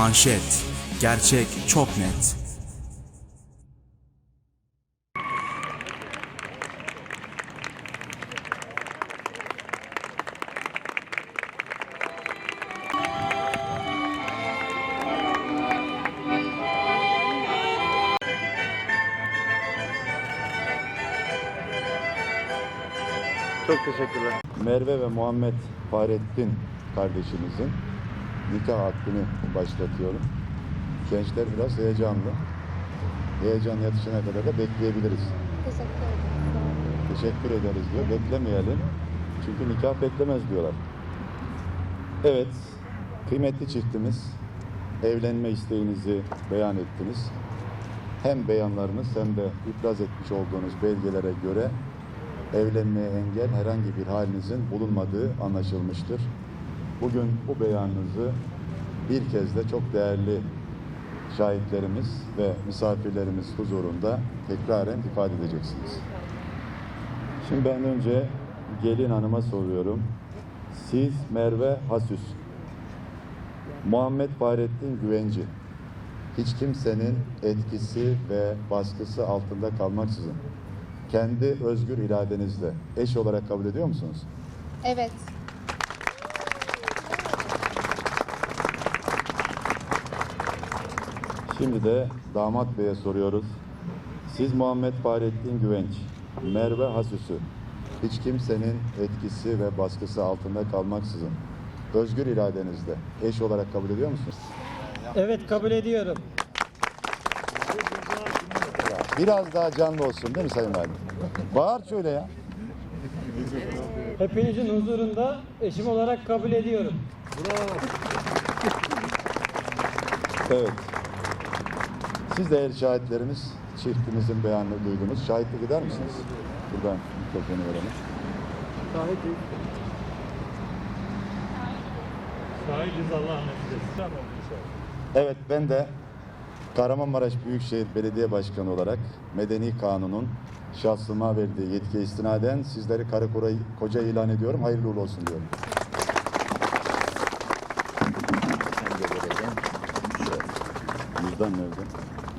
Manşet. Gerçek çok net. Çok teşekkürler. Merve ve Muhammed Fahrettin kardeşimizin nikah hakkını başlatıyorum. Gençler biraz heyecanlı. Heyecan yatışana kadar da bekleyebiliriz. Teşekkür ederiz diyor. Beklemeyelim. Çünkü nikah beklemez diyorlar. Evet, kıymetli çiftimiz evlenme isteğinizi beyan ettiniz. Hem beyanlarınız hem de ibraz etmiş olduğunuz belgelere göre evlenmeye engel herhangi bir halinizin bulunmadığı anlaşılmıştır. Bugün bu beyanınızı bir kez de çok değerli şahitlerimiz ve misafirlerimiz huzurunda tekraren ifade edeceksiniz. Şimdi ben önce gelin hanıma soruyorum. Siz Merve Hasüs, Muhammed Fahrettin Güvenci, hiç kimsenin etkisi ve baskısı altında kalmaksızın kendi özgür iradenizle eş olarak kabul ediyor musunuz? Evet. Şimdi de damat beye soruyoruz. Siz Muhammed Fahrettin Güvenç, Merve Hasüs'ü hiç kimsenin etkisi ve baskısı altında kalmaksızın özgür iradenizle eş olarak kabul ediyor musunuz? Evet kabul ediyorum. Biraz daha canlı olsun değil mi Sayın Valim? Bağır şöyle ya. Hepinizin huzurunda eşim olarak kabul ediyorum. Evet. Siz değerli şahitlerimiz çiftimizin beyanını duydunuz. Şahitlik eder misiniz? Buradan mikrofonu verelim. Sahibiz Allah nasip etsin. Evet ben de Kahramanmaraş Büyükşehir Belediye Başkanı olarak Medeni Kanun'un şahsıma verdiği yetkiye istinaden sizleri karı koca, koca ilan ediyorum. Hayırlı uğurlu olsun diyorum. Sen de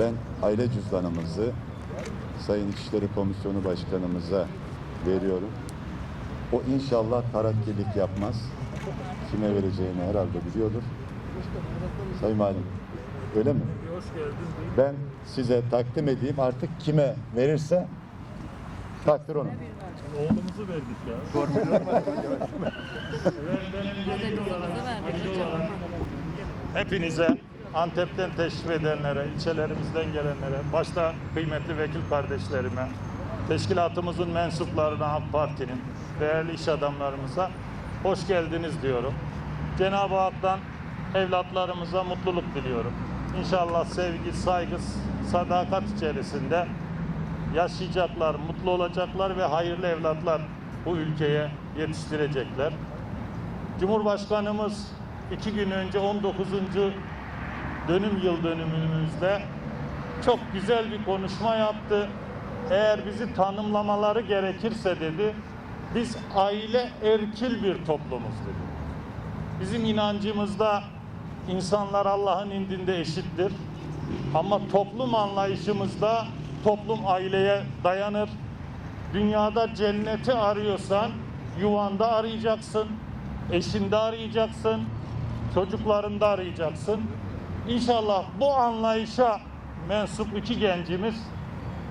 Ben aile cüzdanımızı Sayın İçişleri Komisyonu Başkanımıza veriyorum. O inşallah tarakkilik yapmaz. Kime vereceğini herhalde biliyordur. Sayın Valim, öyle mi? Ben size takdim edeyim artık kime verirse takdir onun. Oğlumuzu verdik ya. hepinize Antep'ten teşrif edenlere, ilçelerimizden gelenlere, başta kıymetli vekil kardeşlerime, teşkilatımızın mensuplarına, AK Parti'nin, değerli iş adamlarımıza hoş geldiniz diyorum. Cenab-ı Hak'tan evlatlarımıza mutluluk diliyorum. İnşallah sevgi, saygı, sadakat içerisinde yaşayacaklar, mutlu olacaklar ve hayırlı evlatlar bu ülkeye yetiştirecekler. Cumhurbaşkanımız iki gün önce 19. dönüm yıl dönümümüzde çok güzel bir konuşma yaptı. Eğer bizi tanımlamaları gerekirse dedi, biz aile erkil bir toplumuz dedi. Bizim inancımızda insanlar Allah'ın indinde eşittir. Ama toplum anlayışımızda toplum aileye dayanır. Dünyada cenneti arıyorsan yuvanda arayacaksın, eşinde arayacaksın, çocuklarında arayacaksın. İnşallah bu anlayışa mensup iki gencimiz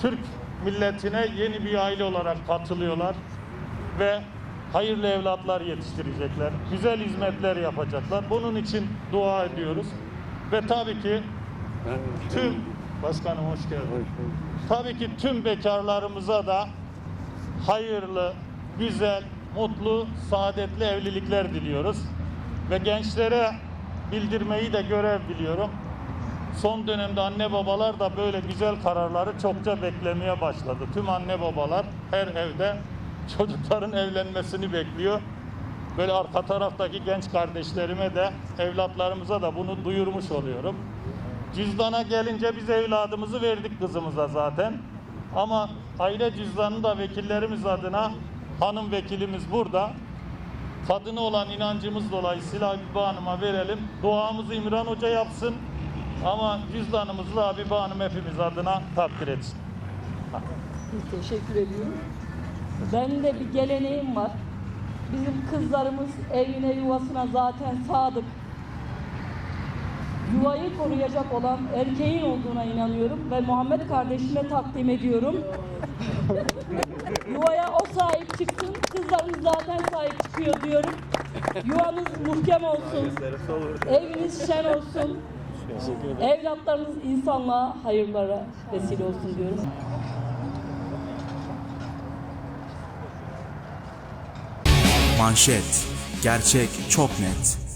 Türk milletine yeni bir aile olarak katılıyorlar ve hayırlı evlatlar yetiştirecekler. Güzel hizmetler yapacaklar. Bunun için dua ediyoruz. Ve tabii ki tüm başkanım hoş geldin. Tabii ki tüm bekarlarımıza da hayırlı, güzel, mutlu, saadetli evlilikler diliyoruz. Ve gençlere bildirmeyi de görev biliyorum. Son dönemde anne babalar da böyle güzel kararları çokça beklemeye başladı. Tüm anne babalar her evde çocukların evlenmesini bekliyor. Böyle arka taraftaki genç kardeşlerime de evlatlarımıza da bunu duyurmuş oluyorum. Cüzdana gelince biz evladımızı verdik kızımıza zaten. Ama aile cüzdanını da vekillerimiz adına hanım vekilimiz burada. Kadına olan inancımız dolayısıyla Habibe Hanım'a verelim. Duamızı İmran Hoca yapsın. Ama cüzdanımızı da Habibe Hanım hepimiz adına takdir etsin. Teşekkür ediyorum. Ben de bir geleneğim var. Bizim kızlarımız evine yuvasına zaten sadık. Yuvayı koruyacak olan erkeğin olduğuna inanıyorum ve Muhammed kardeşime takdim ediyorum. Yuvaya o sahip çıksın, kızlarımız zaten sahip çıkıyor diyorum. Yuvanız muhkem olsun, eviniz şen olsun, evlatlarınız insanlığa hayırlara vesile olsun diyorum. Manşet. Gerçek çok net.